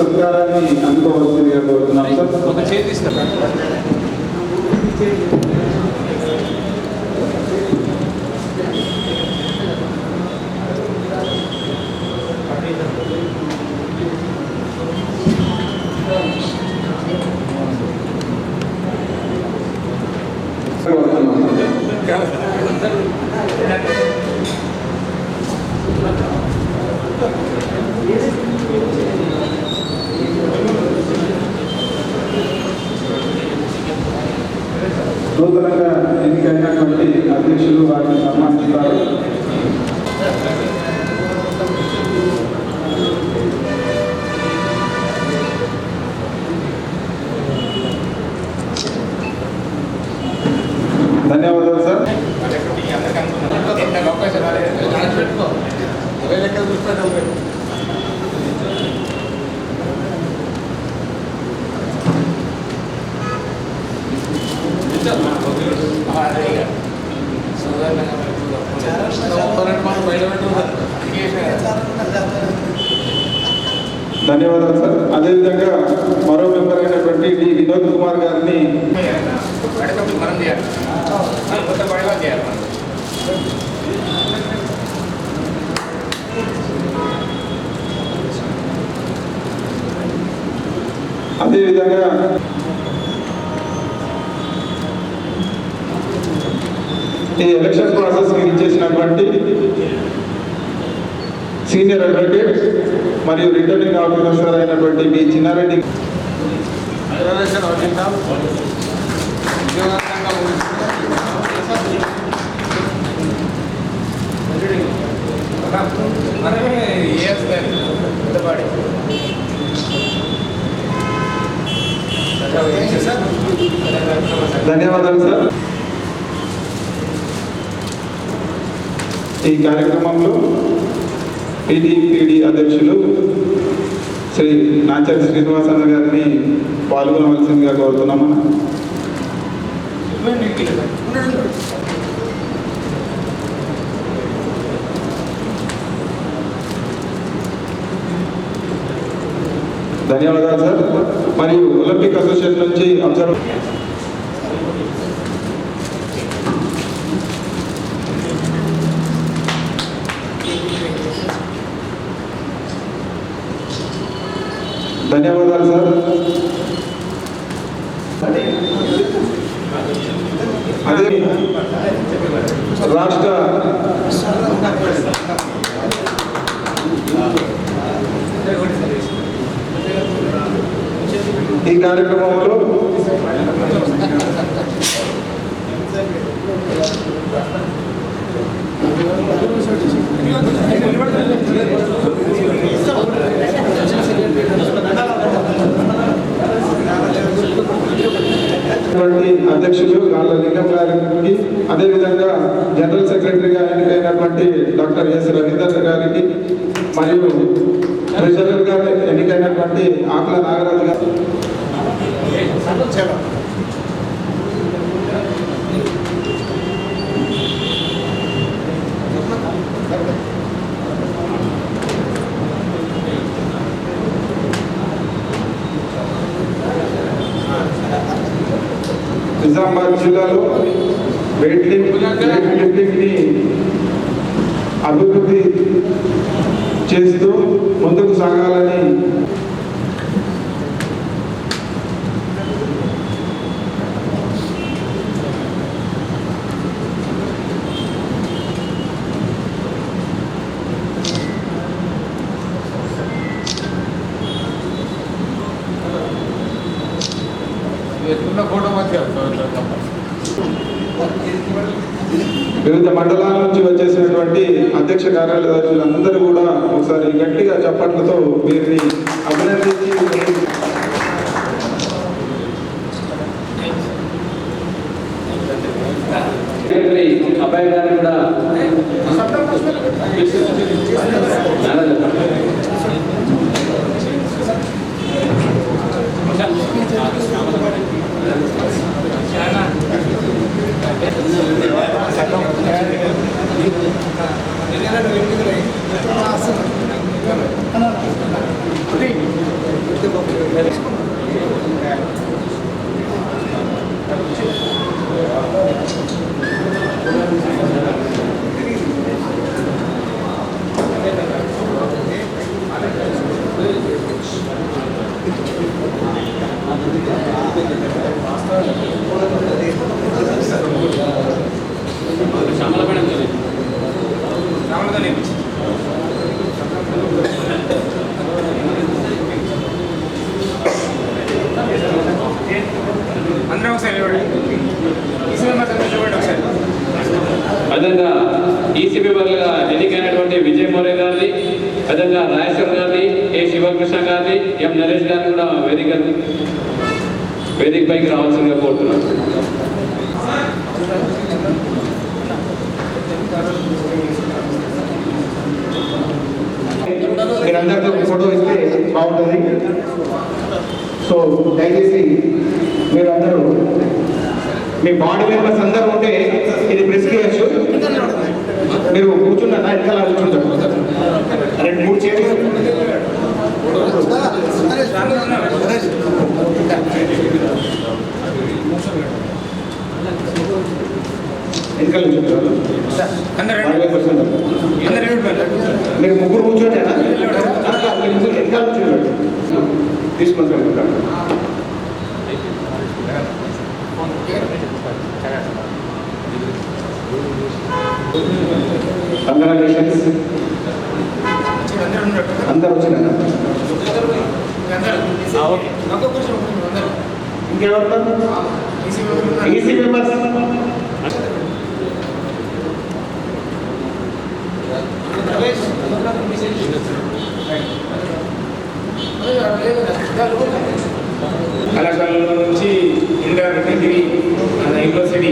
సత్కారాన్ని ఎన్నికైనటువంటి అధ్యక్షులు వారిని సన్మానిస్తారు ధన్యవాదాలు సార్ ధన్యవాదాలు సార్ అదేవిధంగా మరో మెంబర్ అయినటువంటి డి వినోద్ కుమార్ గారిని మనం చేయాలి కొత్త పడవ చేయాలి మనం అదేవిధంగా ఈ ఎలక్షన్ ప్రాసెస్కి ఇచ్చేసినటువంటి సీనియర్ అడ్వకేట్ మరియు రిటర్నింగ్ ఆఫీసర్ అయినటువంటి మీ చిన్నారెడ్డి మనమే పెద్దపాడి ధన్యవాదాలు సార్. ఈ కార్యక్రమంలో టీడీపీడీ అధ్యక్షులు శ్రీ నాచరి శ్రీనివాసన్న గారిని పాల్గొనవలసిందిగా కోరుతున్నాము. ధన్యవాదాలు సార్ మరియు ఒలింపిక్ అసోసియేషన్ నుంచి అబ్జర్వ్ ధన్యవాదాలు సార్ అదే రాష్ట్ర ఈ కార్యక్రమంలో ఉన్నటువంటి అధ్యక్షులు గాళ్ళ లింగం గారికి అదేవిధంగా జనరల్ సెక్రటరీగా ఎన్నికైనటువంటి డాక్టర్ ఎస్ రవీందర్ గారికి మరియు ట్రెజరర్గా ఎన్నికైనటువంటి ఆకుల నాగరాజు గారు నిజామాబాద్ జిల్లాలో వెయిట్ లిఫ్ట్ వెయిట్ లిఫ్టింగ్ని అభివృద్ధి చేస్తూ వివిధ మండలాల నుంచి వచ్చేసినటువంటి అధ్యక్ష కార్యాలయాలు అందరూ కూడా ఒకసారి గట్టిగా చప్పట్లతో వీరిని అభినందించి సెక్రటరీ అబ్బాయి గారు కూడా రామలదని అందరం ఒకసారి నిలబడండి. ఈశ్వర్ మాత్రం నిలబడండి ఒకసారి విధంగా ఈసీపీ వర్లుగా ఎన్నికైనటువంటి విజయ్ మౌర్య గారిని విధంగా రాజేశ్వర్ గారిని ఏ శివకృష్ణ గారిని ఎం నరేష్ గారిని కూడా వేదిక వేదిక పైకి రావాల్సిందిగా కోరుతున్నాను మీరందరితో ఒక ఫోటో ఇస్తే బాగుంటుంది. సో దయచేసి మీరందరూ మీ బాడీ మెంబర్స్ అందరూ ఉంటే ఇది ప్రెస్ చేయొచ్చు. మీరు కూర్చున్నారా? వెనకాల కూర్చుంటారు. రెండు మూడు చేతులు. Thank you. అందరూ నిలబడండి. మీరు ముగ్గురు వెనకాల కూర్చోండి తీసుకొని వెళ్తాను కంగ్రాచులేషన్స్ అందరూ. ఇంకెవరు. ఈసీ మెంబర్స్ కళాశాలలో నుంచి ఇంటర్ డిగ్రీ మన యూనివర్సిటీ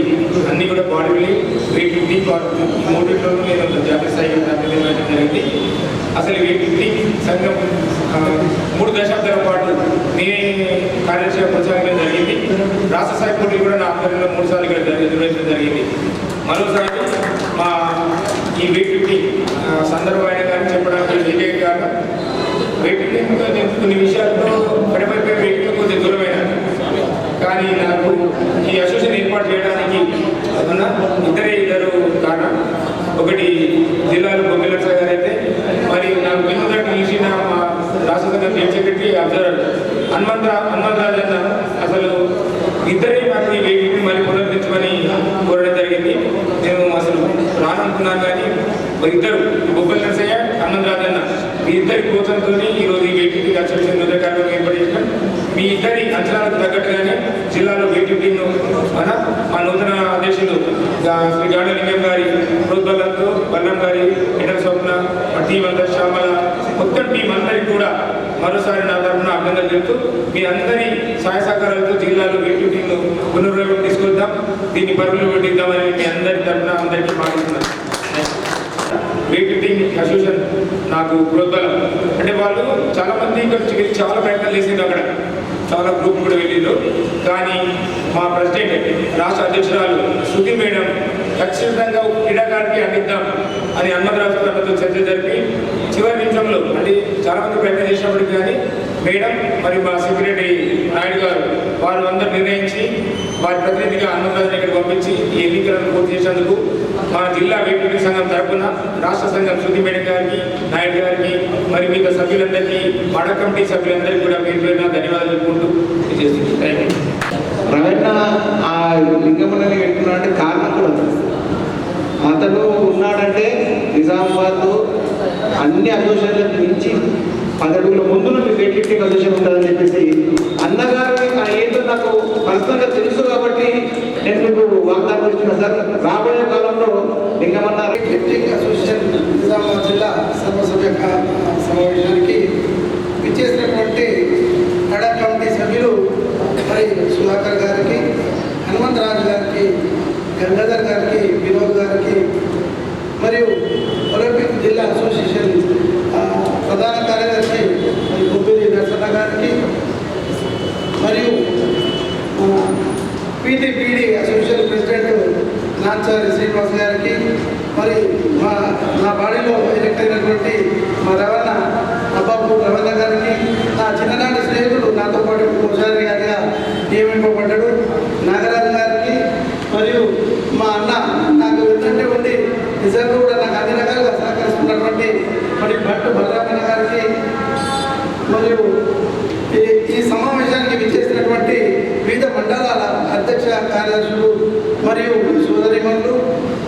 అన్ని కూడా బాడీ బిల్డింగ్ త్రీ ఫిఫ్టీ ఈ మూడింటిలో నేను జాతీయ స్థాయికి ప్రాతినిధ్యం జరిగింది అసలు ఈ ఫిఫ్టీ సంఘం ఆ, మూడు దశాబ్దాల పాటు నేనే కార్యదర్శిగా కొనసాగడం జరిగింది రాష్ట్ర స్థాయి పోటీలు కూడా నా ఆధ్వర్యంలో మూడు సార్లు ఇక్కడ జరిగి- నిర్వహించడం జరిగింది మరోసారి మా ఈ వీ ఫిఫ్టీ సందర్భమైన కానీ చెప్పడానికి ఏకైక కారణం వెయిటింగ్ నేను కొన్ని విషయాల్లో పడిపోయి వెయిటింగ్ కొద్దిగా దూరమైన కానీ నాకు ఈ అసోసియేషన్ ఏర్పాటు చేయడానికి అవునా ఇద్దరే ఇద్దరు కారణం ఒకటి జిల్లాలో బొమ్మిల గారు అయితే మరి నాకు వినోదట్ నిలిచిన మా రాష్ట్ర సంఘ chief secretary observer Hanumantha Hanumantharaju అన్న అసలు ఇద్దరే నాకు ఈ వెయిటింగ్ మరి పునరుద్ధరించమని కోరడం జరిగింది. నేను అసలు రాననుకున్నాను కానీ మరి ఇద్దరు బొబ్బల నరసయ్య హనుమంతరాజు అన్న మీ ఇద్దరి ప్రోత్సాహంతో ఈరోజు ఈ వేటికి అసోసియేషన్ నూతన కార్యక్రమం ఏర్పాటు మీ ఇద్దరి అంచనాలకు తగ్గట్టుగానే జిల్లాలో వెయిటింగ్ మన మా నూతన అధ్యక్షులు శ్రీ జాడ లింగం గారి ప్రోద్బలంతో బల్లం గారి ఎడల స్వప్న మా టీం అంతా శ్యామల మొత్తం టీం అందరికి కూడా మరోసారి నా తరఫున అభినందనలు తెలుపుతూ మీ అందరి సహాయ సహకారాలతో జిల్లాలో వెయిటింగ్ పునర్వైపు తీసుకొద్దాం. దీన్ని పరుగులు పెట్టిద్దామని మీ అందరి తరఫున అందరికీ మాట్లాడుతున్నాను వెయిటింగ్ అసోసియేషన్ నాకు ప్రోద్బలం. అంటే వాళ్ళు చాలా మంది ఇక్కడ చాలా ప్రయత్నాలు చేసింది అక్కడ. చాలా గ్రూప్ కూడా వెళ్ళిండ్రు. కానీ మా ప్రెసిడెంట్ రాష్ట్ర అధ్యక్షురాలు శృతి మేడం ఖచ్చితంగా క్రీడాకారికి అందిద్దాం అని హనుమంతరాజు గారితో చర్చ జరిపి చివరి నిమిషంలో అంటే చాలామంది ప్రయత్నం చేసినప్పటికీ కానీ మేడం మరి మా సెక్రటరీ నాయుడు గారు వారు అందరూ నిర్ణయించి వారి ప్రతినిధిగా అన్నదాన్ని ఇక్కడ పంపించి ఈ ఎన్నికలను పూర్తి చేసేందుకు మా జిల్లా వేదిక సంఘం తరపున రాష్ట్ర సంఘం శృతి మేడం గారికి నాయుడు గారికి మరి మిగతా సభ్యులందరికీ మడ కమిటీ సభ్యులందరికీ కూడా పేరు పేరున ధన్యవాదాలు చెప్పుకుంటూ చేస్తుంది రవణ ఆ లింగమన్నని పెట్టుకున్నాడంటే కారణం కూడా అతను ఉన్నాడంటే నిజామాబాద్ అన్ని అసోసియేషన్లకు మించి పదడుగుల ముందు నుండి వెయిట్ అసోసియేషన్ ఉంటుందని చెప్పేసి అన్నగారు ఆ ఏంటో నాకు పర్సనల్గా తెలుసు కాబట్టి నేను మీకు వాగ్దానం ఇస్తున్నా సార్ రాబోయే కాలంలో సమావేశానికి విచ్చేసినటువంటి అడా కమిటీ సభ్యులు మరి సుధాకర్ గారికి హనుమంతరాజు గారికి గంగాధర్ గారికి వినోద్ గారికి మరియు ఒలింపిక్ జిల్లా అసోసియేషన్ ఆ, ప్రధాన కార్యదర్శి మరి గుబ్బిరి నరసన్న గారికి మరియు PTPD association president Nachari Srinivas గారికి మరి మా నా బాడీలో ఎలక్ట్ అయినటువంటి మా రవణ అబ్బాపు రవణ గారికి నా చిన్ననాటి స్నేహితుడు నాతో పాటు ఒకసారి గారిగా నియమింపబడ్డాడు నాగరాజు గారికి మరియు మా అన్న నాకు వెంటనే ఉండి నిజంగా కూడా నాకు అన్ని రకాలుగా సహకరిస్తున్నటువంటి మరి భట్టు భద్రామణ గారికి మరియు ఈ ఈ సమావేశానికి విచ్చేసినటువంటి వివిధ మండలాల అధ్యక్ష కార్యదర్శులు మరియు సోదరిమణులు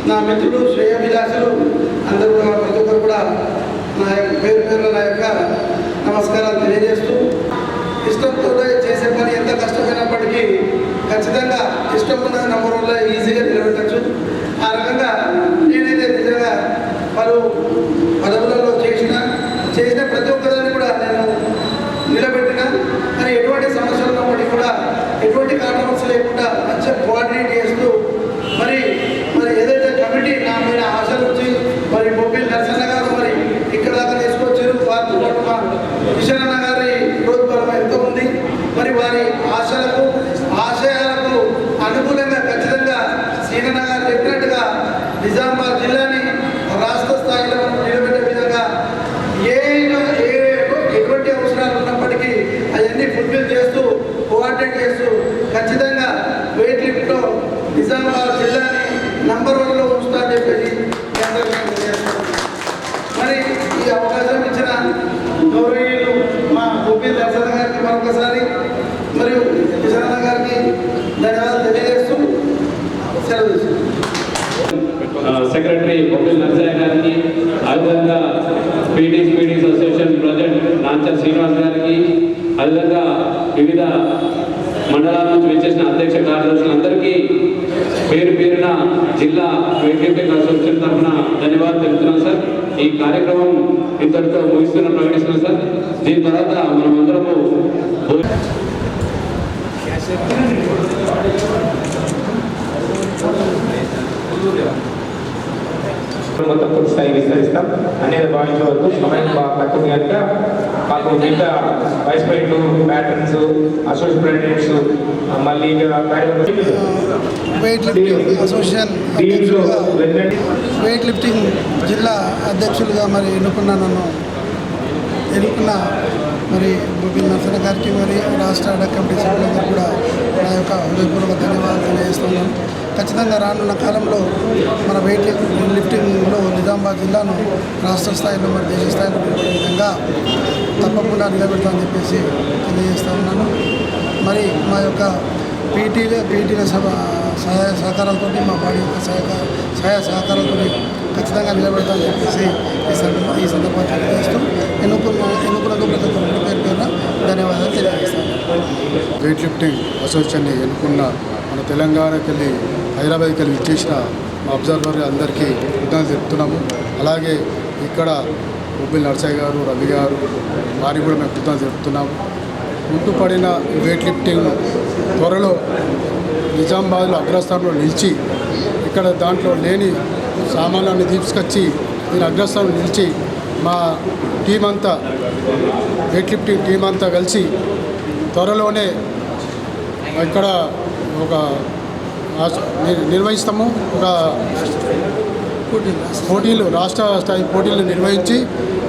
నా మిత్రులు శ్రేయభిలాషులు అందరూ నా ప్రతి ఒక్కరు కూడా నా యొక్క పేరు పేరు నా యొక్క నమస్కారాలు తెలియజేస్తూ ఇష్టంతో చేసే పని ఎంత కష్టమైనప్పటికీ ఖచ్చితంగా ఇష్టం ఉన్న నంబర్ వల్ల ఈజీగా నిలబెట్టచ్చు. ఆ రకంగా నేనైతే నిజంగా పలు పదవులలో చేసిన చేసిన ప్రతి ఒక్కదాన్ని కూడా నేను నిలబెట్టిన కానీ ఎటువంటి సమస్యలు ఉన్నప్పటికీ కూడా ఎటువంటి కాంట్రవర్సీ లేకుండా మంచిగా కోఆర్డినేట్ చేస్తూ మరి మరి ఏదైతే కమిటీ నా మీద ఆశలు వచ్చి మరి బొబ్బిల్ నరసన్న గారు మరి ఇక్కడ దాకా తీసుకొచ్చారు వారితో పాటు మా కిషన్ అన్న గారి ప్రోత్సాహం ఎంతో ఉంది మరి వారి ఆశలకు ఆశయాలకు అనుకూలంగా ఖచ్చితంగా సీనన్న గారు చెప్పినట్టుగా నిజామాబాద్ జిల్లాని రాష్ట్ర స్థాయిలో నిలబెట్టే విధంగా ఏ ఏ ఎటువంటి అవసరాలు ఉన్నప్పటికీ అవన్నీ ఫుల్ఫిల్ చేస్తూ కోఆర్డినేట్ చేస్తూ ఖచ్చితంగా వెయిట్ లిఫ్ట్లో నిజామాబాద్ జిల్లాని నంబర్ వన్లో ఉంచుతా అని చెప్పేసి మీ అందరికీ నేను తెలియజేస్తున్నాను. మరి ఈ అవకాశం ఇచ్చిన గౌరవీయులు మా గోపి దర్శన గారికి మరొకసారి మరియు కిషన్న గారికి ధన్యవాదాలు తెలియజేస్తూ సెలవు సెక్రటరీ బొబ్బిల్ నర్సయ్య గారికి అదేవిధంగా PDs PDs association president Nanchal Srinivas గారికి అదేవిధంగా వివిధ మండలాల నుంచి వచ్చేసిన అధ్యక్ష కార్యదర్శులందరికీ పేరు పేరున జిల్లా వెయిట్ అసోసియేషన్ తరఫున ధన్యవాదాలు తెలుపుతున్నాం సార్. ఈ కార్యక్రమం ఇంతటితో ముగిస్తున్న ప్రకటిస్తున్నాం సార్. దీని తర్వాత మనం అందరము మొత్తం పూర్తి స్థాయి విస్తరిస్తాం. అనేది భావించే వరకు సమయం బాగా తక్కువ కనుక మాకు మిగతా vice president patrons associate presidents మళ్ళీ weight lifting association weight lifting జిల్లా అధ్యక్షులుగా మరి ఎన్నుకున్న నన్ను ఎన్నుకున్న మరి బొబ్బిల్ నరసన గారికి మరి రాష్ట్ర అడ కమిటీ సభ్యులందరూ కూడా నా యొక్క హృదయపూర్వక ధన్యవాదాలు తెలియజేస్తున్నాను. ఖచ్చితంగా రానున్న కాలంలో మన వెయిట్ లిఫ్ట్- లిఫ్టింగ్లో నిజామాబాద్ జిల్లాను రాష్ట్ర స్థాయిలో మరి దేశ స్థాయిలో విధంగా తప్పకుండా నిలబెడతామని చెప్పేసి తెలియజేస్తా ఉన్నాను. మరి మా యొక్క పీటీల పీటీల సభ సహాయ సహకారాలతో మా బాడీ యొక్క సహకార సహాయ సహకారాలతో ఖచ్చితంగా నిలబెడతామని చెప్పేసి ఈ సందర్భంగా ఈ సందర్భంగా తెలియజేస్తూ ఎన్నుకున్న ఎన్నుకున్నందుకు ప్రతి ఒక్కరికి పేరు పేరున ధన్యవాదాలు తెలియజేస్తాను. వెయిట్ లిఫ్టింగ్ అసోసియేషన్ని ఎన్నుకున్న మన తెలంగాణకి వెళ్ళి హైదరాబాద్కి వెళ్ళి ఇచ్చేసిన మా అబ్జర్వర్ అందరికీ కృతజ్ఞతలు చెప్తున్నాము. అలాగే ఇక్కడ ఉబ్బిల్ నర్సయ్య గారు రవి గారు వారికి కూడా మేము కృతజ్ఞతలు చెప్తున్నాము. ముందు పడిన వెయిట్ లిఫ్టింగ్ త్వరలో నిజామాబాద్లో అగ్రస్థానంలో నిలిచి ఇక్కడ దాంట్లో లేని సామాన్లన్నీ తీసుకొచ్చి దీని అగ్రస్థానం నిలిచి మా టీం అంతా వెయిట్ లిఫ్టింగ్ టీం అంతా కలిసి త్వరలోనే ఇక్కడ ఒక నిర్వహిస్తాము. ఒక పోటీలు రాష్ట్ర స్థాయి పోటీలు నిర్వహించి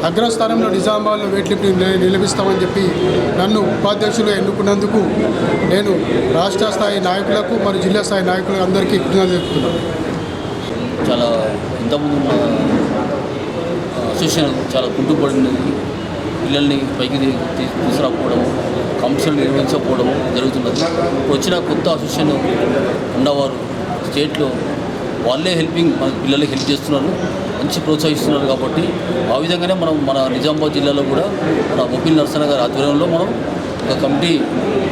అగ్రస్థానంలో నిజామాబాద్లో వెయిట్ లిఫ్టింగ్ నిలబిస్తామని చెప్పి నన్ను ఉపాధ్యక్షులు ఎన్నుకున్నందుకు నేను రాష్ట్ర స్థాయి నాయకులకు మరియు జిల్లా స్థాయి నాయకులకు అందరికీ కృతజ్ఞతలు చెప్తున్నాను చాలా ఇంతకుముందు అసోసియేషన్ చాలా కుంటుపడినది పిల్లల్ని పైకి తీసుకురాకపోవడము తీ- తీసుకురాకపోవడం నిర్వహించకపోవడం జరుగుతున్నది. ఇప్పుడు వచ్చిన కొత్త అసోసియేషన్ ఉన్నవారు స్టేట్లో వాళ్ళే హెల్పింగ్ మన పిల్లలకి హెల్ప్ చేస్తున్నారు మంచి ప్రోత్సహిస్తున్నారు కాబట్టి ఆ విధంగానే మనం మన నిజామాబాద్ జిల్లాలో కూడా మన బొబ్బిల్ నరసన్న గారి ఆధ్వర్యంలో మనం ఒక కమిటీ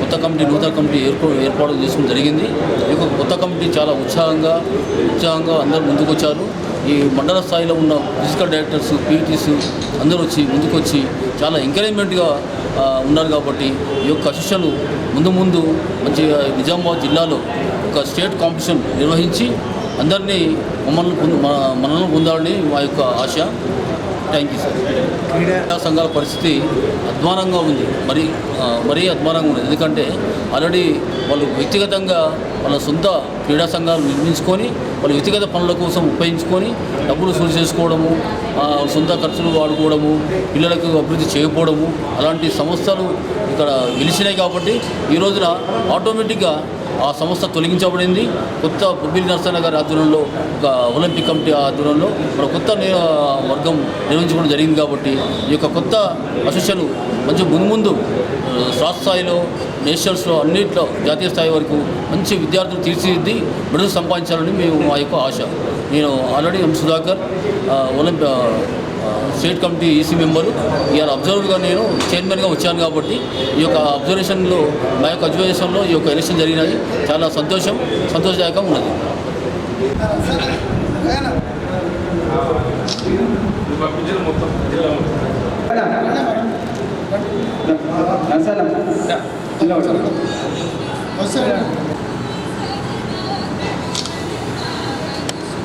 కొత్త కమిటీ నూతన కమిటీ ఏర్పాటు ఏర్పాటు చేసుకోవడం జరిగింది. ఈ యొక్క కొత్త కమిటీ చాలా ఉత్సాహంగా ఉత్సాహంగా అందరూ ముందుకు వచ్చారు ఈ మండల స్థాయిలో ఉన్న ఫిజికల్ డైరెక్టర్స్ పీటీస్ అందరూ వచ్చి ముందుకు వచ్చి చాలా ఎంకరేజ్మెంట్గా ఉన్నారు కాబట్టి ఈ యొక్క శిష్యులు ముందు ముందు మంచిగా నిజామాబాద్ జిల్లాలో ఒక స్టేట్ కాంపిటీషన్ నిర్వహించి అందరినీ మమ్మల్ని మన- మనల్ని పొందాలని మా యొక్క ఆశ. Thank you sir. క్రీడా సంఘాల పరిస్థితి అధ్వానంగా ఉంది. మరి మరీ అధ్వానంగా ఉంది. ఎందుకంటే ఆల్రెడీ వాళ్ళు వ్యక్తిగతంగా వాళ్ళ సొంత క్రీడా సంఘాలు నిర్మించుకొని వాళ్ళ వ్యక్తిగత పనుల కోసం ఉపయోగించుకొని డబ్బులు సూచి చేసుకోవడము సొంత ఖర్చులు వాడుకోవడము పిల్లలకు అభివృద్ధి చేయకపోవడము అలాంటి సంస్థలు ఇక్కడ వెలిసినాయి కాబట్టి ఈ రోజున ఆటోమేటిక్గా ఆ సంస్థ తొలగించబడింది. కొత్త బొబ్బిలి నరసన్న గారి ఆధ్వర్యంలో ఒక ఒలింపిక్ కమిటీ ఆధ్వర్యంలో మన కొత్త వర్గం నిర్వహించడం జరిగింది కాబట్టి ఈ యొక్క కొత్త అసోసియేషన్ మంచి ముందు ముందు రాష్ట్ర స్థాయిలో నేషనల్స్లో అన్నింటిలో జాతీయ స్థాయి వరకు మంచి విద్యార్థులు తీర్చిదిద్ది మెడల్ సంపాదించాలని మేము మా యొక్క ఆశ. నేను already M Sudhakar Olympic state committee EC member. ఇవాళ అబ్జర్వర్గా నేను చైర్మన్గా వచ్చాను కాబట్టి ఈ యొక్క అబ్జర్వేషన్లో మా యొక్క అబ్జర్వేషన్లో ఈ యొక్క ఎలక్షన్ జరిగినాయి చాలా సంతోషం సంతోషదాయకంగా ఉన్నది. మొత్తం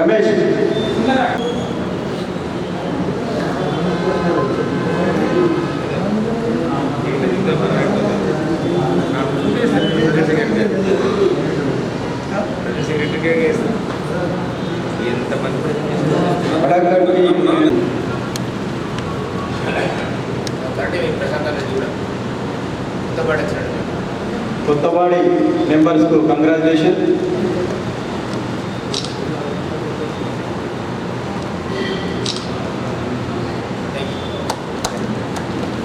Amém, gente?